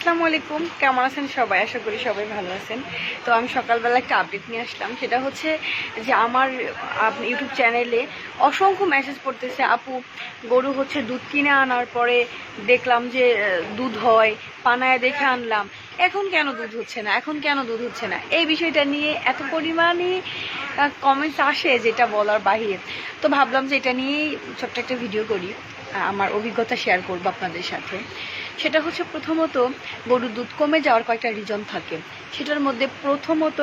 আসসালামু আলাইকুম। কেমন আছেন সবাই? আশা করি সবাই ভালো আছেন। তো আমি সকালবেলা একটা আপডেট নিয়ে আসলাম। সেটা হচ্ছে যে আমার ইউটিউব চ্যানেলে অসংখ্য মেসেজ পড়তেছে, আপু, গরু হচ্ছে দুধ কিনে আনার পরে দেখলাম যে দুধ হয়, পানায় দেখে আনলাম। এখন কেন দুধ হচ্ছে না? এখন কেন দুধ হচ্ছে না? এই বিষয়টা নিয়ে এত পরিমাণে কমেন্টস আসে যেটা বলার বাহিরে। তো ভাবলাম যে এটা নিয়েই ছোট্ট একটা ভিডিও করি আমার অভিজ্ঞতা শেয়ার করব আপনাদের সাথে। সেটা হচ্ছে প্রথমত গরুর দুধ কমে যাওয়ার কয়েকটা রিজন থাকে। সেটার মধ্যে প্রথমত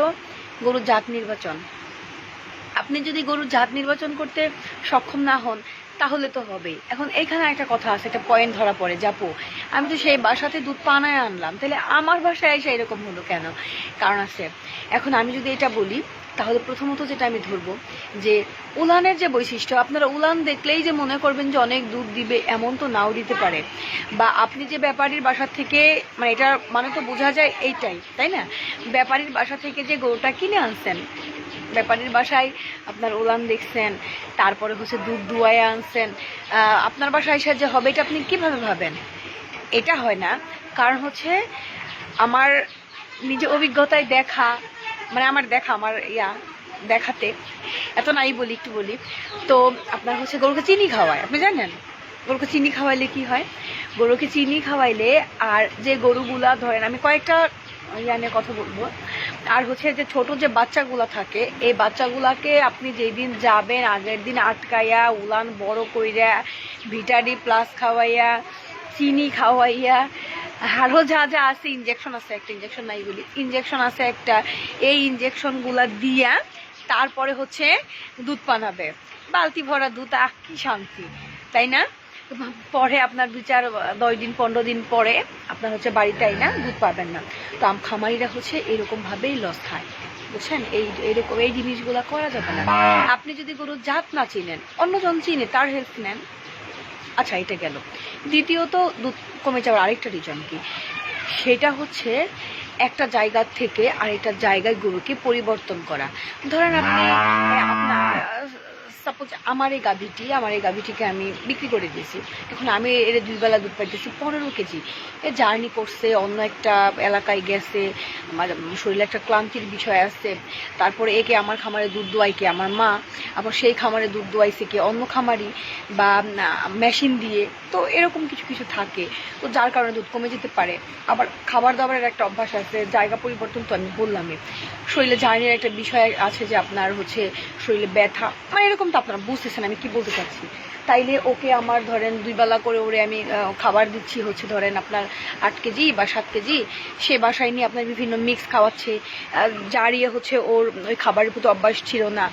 গরুর জাত নির্বাচন। আপনি যদি গরুর জাত নির্বাচন করতে সক্ষম না হন, তাহলে তো হবেই এখন এখানে একটা কথা আছে, একটা পয়েন্ট ধরা পড়ে যাপো আমি তো সেই বাসাতে দুধ পানায় আনলাম। তাহলে আমার বাসায় এসে এরকম হলো কেন? কারণ আছে। এখন আমি যদি এটা বলি তাহলে প্রথমত যেটা আমি ধরবো, যে উলানের যে বৈশিষ্ট্য, আপনারা উলান দেখলেই যে মনে করবেন যে অনেক দুধ দিবে, এমন তো নাও দিতে পারে। বা আপনি যে ব্যাপারীর বাসা থেকে মানে এটা মানে তো বোঝা যায় এইটাই, তাই না? ব্যাপারীর বাসা থেকে যে গরুটা কিনে আনছেন, ব্যাপারীর বাসায় আপনার উলান দেখছেন, তারপরে হচ্ছে দুধ দুয়ায় আনছেন আপনার বাসায় এসে যে হবে এটা আপনি কীভাবে ভাবেন? এটা হয় না। কারণ হচ্ছে, আমার নিজে অভিজ্ঞতায় দেখা মানে আমার দেখা, আমার ইয়া, দেখাতে। এত নাই বলি, একটু বলি। তো আপনার হচ্ছে গরুকে চিনি খাওয়ায়, আপনি জানেন? গরুকে চিনি খাওয়াইলে কি হয়? গরুকে চিনি খাওয়াইলে আর যে গরুগুলা, ধরেন আমি কয়েকটা ইয়া নিয়ে কথা বলব। আর হচ্ছে যে ছোট যে বাচ্চাগুলা থাকে, এই বাচ্চাগুলাকে আপনি যেই দিন যাবেন, আগের দিন আটকাইয়া, উলান বড় কইরা, ভিটাডি প্লাস খাওয়াইয়া, চিনি খাওয়াইয়া আরও যা যা আছে ইঞ্জেকশন আছে একটা ইঞ্জেকশন নাই বলি। ইঞ্জেকশন আছে একটা। এই ইঞ্জেকশনগুলা দিয়া তারপরে হচ্ছে দুধ পানাবে। বালতি ভরা দুধ আহ কি শান্তি তাই না? পরে আপনার দু চার দশ দিন পনেরো দিন পরে আপনার হচ্ছে বাড়িটাই না দুধ পাবেন না। তো আম খামারিরা হচ্ছে এরকম ভাবেই লস খায়। বুঝছেন? এই এরকম এই জিনিসগুলো করা যাবে না। আপনি যদি গরুর জাত না চিনেন অন্যজন চিনে তার হেল্প নেন। আচ্ছা এটা গেল। দ্বিতীয়ত দুধ কমে যাওয়ার আরেকটা রিজন কি? সেটা হচ্ছে একটা জায়গা থেকে আরেকটা জায়গায় গরুকে পরিবর্তন করা। ধরেন আপনি আপনার সাপোজ আমার এই গাভীটি, আমার এই গাভীটিকে আমি বিক্রি করে দিয়েছি। এখন আমি এর দুই বেলা দুধ পাইতেছি পনেরো কেজি। এ জার্নি করছে, অন্য একটা এলাকায় গেছে, আমার শরীরে একটা ক্লান্তির বিষয় আছে। তারপরে একে আমার খামারে দুধ দোয়াই কে আমার মা, আবার সেই খামারে দুধ দোয়াইছে কে অন্য খামারি বা, মেশিন দিয়ে। তো এরকম কিছু কিছু থাকে। তো যার কারণে দুধ কমে যেতে পারে। আবার খাবার দাবারের একটা অভ্যাস আছে, জায়গা পরিবর্তন তো আমি বললামই। শরীরে জার্নির একটা বিষয় আছে যে আপনার হচ্ছে শরীরে ব্যথা মানে এরকম আপনারা বুঝতেছেন আমি কি বলতে চাচ্ছি। তাইলে ওকে আমার ধরেন দুই বেলা করে ওরে আমি খাবার দিচ্ছি হচ্ছে ধরেন আপনার আট কেজি বা সাত কেজি। সে বাসায় নিয়ে আপনার বিভিন্ন মিক্স খাওয়াচ্ছে। যার ইয়ে হচ্ছে ওর ওই খাবারের প্রতি অভ্যাস ছিল না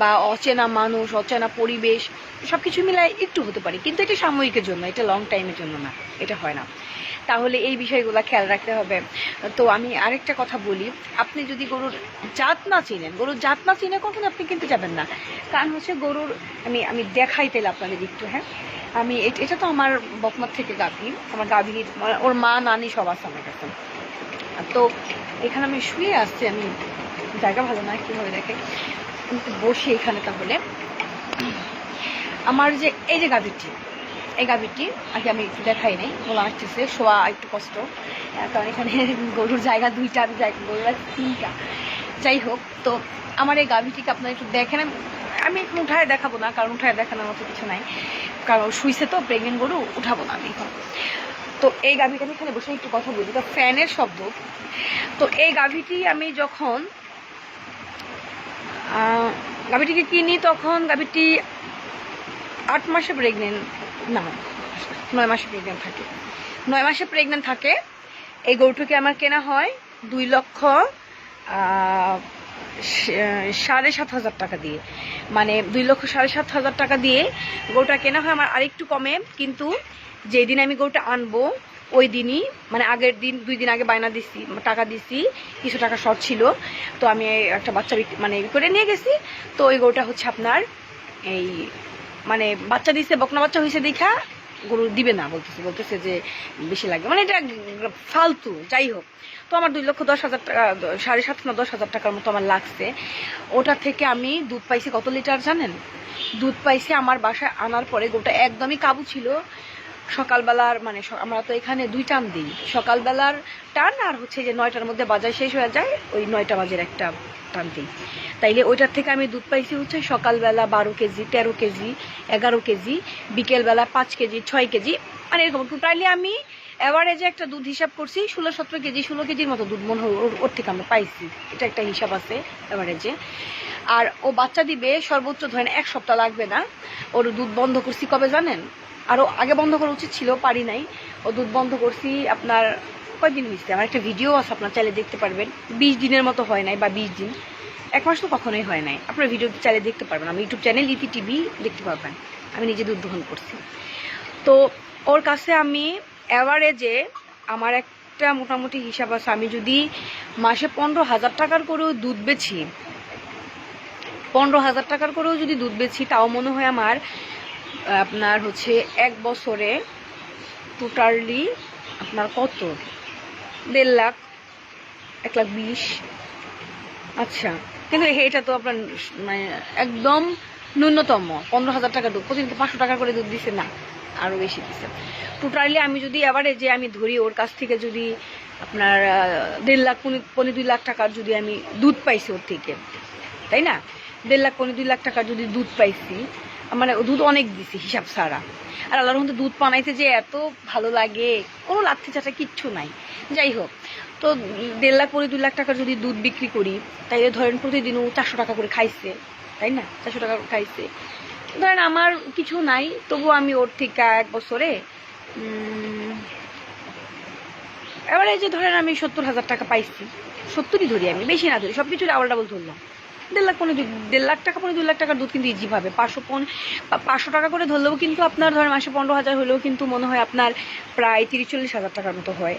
বা অচেনা মানুষ, অচেনা পরিবেশ সব কিছু মিলায় একটু হতে পারে। কিন্তু এটা সাময়িকের জন্য, এটা লং টাইমের জন্য না, এটা হয় না। তাহলে এই বিষয়গুলো খেয়াল রাখতে হবে। তো আমি আরেকটা কথা বলি, আপনি যদি গরুর জাত না চিনেন, গরুর জাত না চিনে কখন আপনি কিনতে যাবেন না। কারণ হচ্ছে গরুর, আমি আমি দেখাই আপনাদের একটু হ্যাঁ? আমি এট- তো আমার বকমার থেকে গাভী, আমার গাভী ওর মা, নানি সব আছে আমার কাছে। তো এখানে আমি শুয়ে আসছি আমি, জায়গা ভালো না কীভাবে দেখে? বসি এখানে তাহলে। আমার যে, এই যে গাভীটি, এই গাভীটি, আগে আমি একটু দেখাই নাই, বলা আসতেছে, শোয়া একটু কষ্ট। কারণ এখানে গরুর জায়গা দুইটা, আমি গরুর তিনটা। যাই হোক, তো আমার এই গাভীটিকে আপনারা একটু দেখেন আমি- এখন উঠায় দেখাবো না, কারণ উঠায় দেখানোর মতো কিছু নাই। কারণ শুইছে তো প্রেগনেন্ট গরু, উঠাবো না আমি এখন। তো এই গাভীটা আমি এখানে বসে একটু কথা বলি তো ফ্যানের শব্দ। তো এই গাভীটি আমি যখন গাভীটিকে কিনি তখন গাভীটি আট মাসে প্রেগনেন্ট না, নয় মাসে প্রেগনেন্ট থাকে। নয় মাসে প্রেগনেন্ট থাকে। এই গরুটিকে আমার কেনা হয় দুই লক্ষ সাড়ে সাত হাজার টাকা দিয়ে। মানে দুই লক্ষ সাড়ে সাত হাজার টাকা দিয়ে গরুটা কেনা হয় আমার আরেকটু কমে, কিন্তু যেই দিন আমি গরুটা আনব, ওই দিনই মানে আগের দিন, দুই দিন আগে বায়না দিছি, টাকা দিছি, কিছু টাকা শর্ট ছিল, তো আমি একটা বাচ্চা মানে করে নিয়ে গেছি, তো ওই গরুটা হচ্ছে আপনার এই মানে বাচ্চা দিছে, বকনা বাচ্চা হয়েছে দেখা, গরু দিবে না, বলতেছে বলতেছে যে বেশি লাগবে। মানে এটা ফালতু, যাই হোক। তো আমার দুই লক্ষ দশ হাজার টাকা, সাড়ে সাত না দশ হাজার টাকার মতো আমার লাগছে। ওটা থেকে আমি দুধ পাইছি কত লিটার জানেন? দুধ পাইছি আমার বাসায় আনার পরে গোটা একদমই কাবু ছিল। সকালবেলার মানে আমরা তো এখানে দুই টান দিই। সকালবেলার টান আর হচ্ছে যে নয়টার মধ্যে বাজার শেষ হয়ে যায়, ওই নয়টা বাজের একটা টান দিই। তাইলে ওইটার থেকে আমি দুধ পাইছি হচ্ছে সকালবেলা বারো কেজি, তেরো কেজি, এগারো কেজি, বিকেলবেলা পাঁচ কেজি, ছয় কেজি। মানে এরকম টোটালি আমি অ্যাভারেজে একটা দুধ হিসাব করছি, ষোলো সতেরো কেজি, ষোলো কেজির মতো দুধ মনে হয় ওর- থেকে আমরা পাইছি। এটা একটা হিসাব আছে অ্যাভারেজে আর ও বাচ্চা দিবে সর্বোচ্চ ধরেন এক সপ্তাহ লাগবে না। ওর দুধ বন্ধ করছি কবে জানেন? আরও আগে বন্ধ করা উচিত ছিল, পারি নাই। ও দুধ বন্ধ করছি আপনার কয়দিন হয়েছে আমার একটা ভিডিও আছে, আপনার চাইলে দেখতে পারবেন। বিশ দিনের মতো হয় নাই বা বিশ দিন। এক মাস তো কখনোই হয় নাই। আপনার ভিডিও চাইলে দেখতে পারবেন। আমি ইউটিউব চ্যানেল ইতি টিভি দেখতে পারবেন। আমি নিজে দুধ দহন করছি। তো ওর কাছে আমি অ্যাভারেজে আমার একটা মোটামুটি হিসাব আছে। আমি যদি মাসে পনেরো হাজার টাকার করেও দুধ বেছি পনেরো হাজার টাকার করেও যদি দুধ বেছি তাও মনে হয় আমার, আপনার হচ্ছে এক বছরে টোটালি আপনার কত? দেড় লাখ, এক লাখ বিশ। আচ্ছা কিন্তু এটা তো আপনার মানে একদম ন্যূনতম। পনেরো হাজার টাকা দুধ, প্রতিদিন পাঁচশো টাকা করে দুধ দিছে, না। আরও বেশি দিছে। টোটালি আমি যদি এবারে যে আমি ধরি, ওর কাছ থেকে যদি আপনার দেড় লাখ, পনেরো দুই লাখ টাকার যদি আমি দুধ পাইছি ওর থেকে, তাই না? দেড় লাখ, পনেরো দুই লাখ টাকার যদি দুধ পাইছি মানে দুধ অনেক দিছি হিসাব ছাড়া। আর আল্লাহর মধ্যে দুধ বানাইতে যে এত ভালো লাগে, কোনো লাথি চাটা কিচ্ছু নাই। যাই হোক, তো দেড় লাখ, পনেরো দুই লাখ টাকার যদি দুধ বিক্রি করি, তাইলে ধরেন প্রতিদিনও চারশো টাকা করে খাইছে। তাই না? চারশো টাকা খাইছে ধরেন আমার কিছু নাই তবু আমি ওর থেকে এক বছরে এবারে যে ধরেন আমি সত্তর হাজার টাকা পাইছি। সত্তরই ধরি আমি, বেশি না ধরি সব কিছু ডাবল ডাবল ধরলাম। দেড় লাখ পনেরো, দেড় লাখ টাকা পনেরো দু লাখ টাকার দুধ কিন্তু ইজি পাবে। পাঁচশো পন পাঁচশো টাকা করে ধরলেও কিন্তু আপনার ধরেন মাসে পনেরো হাজার হলেও কিন্তু মনে হয় আপনার প্রায় তিরিশ চল্লিশ হাজার টাকার মতো হয়।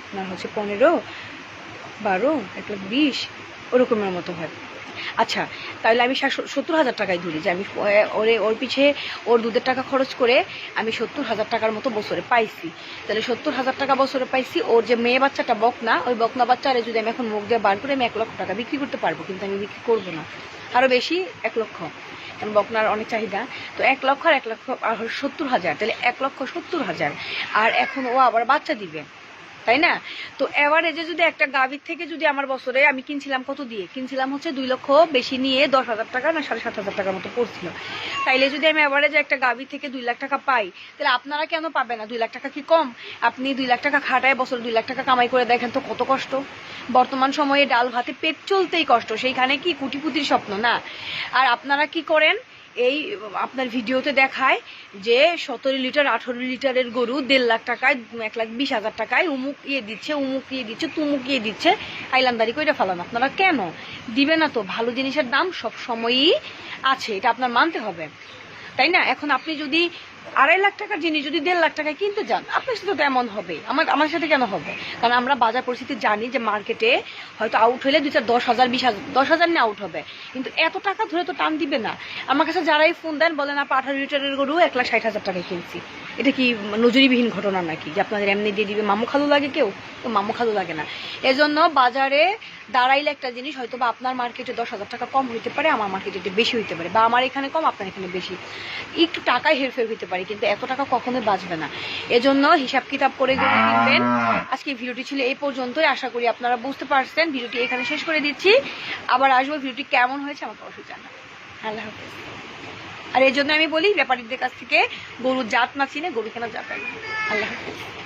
আপনার হচ্ছে পনেরো, বারো, এক লাখ বিশ, ওরকমের মতো হয়। আচ্ছা তাহলে আমি সত্তর হাজার টাকায় ধরি যে আমি ওরে ওর পিছে ওর দুধের টাকা খরচ করে আমি সত্তর হাজার টাকার মতো বছরে পাইছি। তাহলে সত্তর হাজার টাকা বছরে পাইছি, ওর যে মেয়ে বাচ্চাটা বকনা, ওই বকনা বাচ্চারে যদি আমি এখন মুখ দিয়ে বার করে আমি এক লক্ষ টাকা বিক্রি করতে পারব, কিন্তু আমি বিক্রি করব না। আরও বেশি, এক লক্ষ। বকনার অনেক চাহিদা। তো এক লক্ষ আর এক লক্ষ আর সত্তর হাজার, তাহলে এক লক্ষ সত্তর হাজার। আর এখন ও আবার বাচ্চা দিবে। তাই না? তো এভারেজে যদি একটা গাভীর থেকে যদি আমার বছরে আমি কিনছিলাম কত দিয়ে? কিনছিলাম হচ্ছে দুই লক্ষ বেশি নিয়ে দশ হাজার টাকা না সাড়ে সাত হাজার টাকার মতো পড়ছিল। তাইলে যদি আমি এভারেজে একটা গাভী থেকে দুই লাখ টাকা পাই তাহলে আপনারা কেন পাবেন না? দুই লাখ টাকা কি কম? আপনি দুই লাখ টাকা খাটায় বছর দুই লাখ টাকা কামাই করে দেখেন তো কত কষ্ট। বর্তমান সময়ে ডাল ভাতে পেট চলতেই কষ্ট। সেইখানে কি কুটিপুতির স্বপ্ন না? আর আপনারা কি করেন? এই আপনার ভিডিওতে দেখায় যে সতেরো লিটার, আঠেরো লিটারের গরু দেড় লাখ টাকায়, এক লাখ বিশ হাজার টাকায় উমুক ইয়ে দিচ্ছে, উমুক ইয়ে দিচ্ছে, তুমুক ইয়ে দিচ্ছে আইলামদারি করে ফেলান আপনারা। কেন? দিবে না তো, ভালো জিনিসের দাম সব সময়ই আছে, এটা আপনার মানতে হবে। তাই না? এখন আপনি যদি আড়াই লাখ টাকার জিনিস, যদি দেড় লাখ টাকায় কিনতে যান, আপনার সাথে তো এমন হবে। আমার আমার সাথে কেন হবে? কারণ আমরা বাজার পরিস্থিতি জানি যে মার্কেটে হয়তো আউট হলে দুই চার দশ হাজার, বিশ হাজার, দশ হাজার নিয়ে আউট হবে। কিন্তু এত টাকা ধরে তো টান দিবে না। আমার কাছে যারাই ফোন দেন বলেন, আপা, আঠারো লিটারের গরু এক লাখ ষাট হাজার টাকায় কিনছি। এটা কি নজরিবিহীন ঘটনা নাকি? যে আপনাদের এমনি দিয়ে দিবে, মামু খালু লাগে কেউ? মামু খালু লাগে না। এজন্য বাজারে দাঁড়াইলে একটা জিনিস হয়তো বা আপনার মার্কেটে দশ হাজার টাকা কম হইতে পারে, আমার মার্কেটে একটু বেশি হইতে পারে, বা আমার এখানে কম, আপনার এখানে বেশি। একটু টাকায় হেরফের হইতে পারে, কিন্তু এত টাকা কখনোই বাঁচবে না। এজন্য হিসাব কিতাব করে গরু কিনবেন, আজকে ভিডিওটি ছিল এই পর্যন্তই। আশা করি আপনারা বুঝতে পারছেন। ভিডিওটি এখানে শেষ করে দিচ্ছি। আবার আসব, ভিডিওটি কেমন হয়েছে আমাকে অবশ্যই জানাবেন। আল্লাহ হাফেজ। আর এই জন্য আমি বলি, ব্যাপারীদের কাছ থেকে গরুর জাত না চিনে গরু কেনা যাবে। আল্লাহ হাফেজ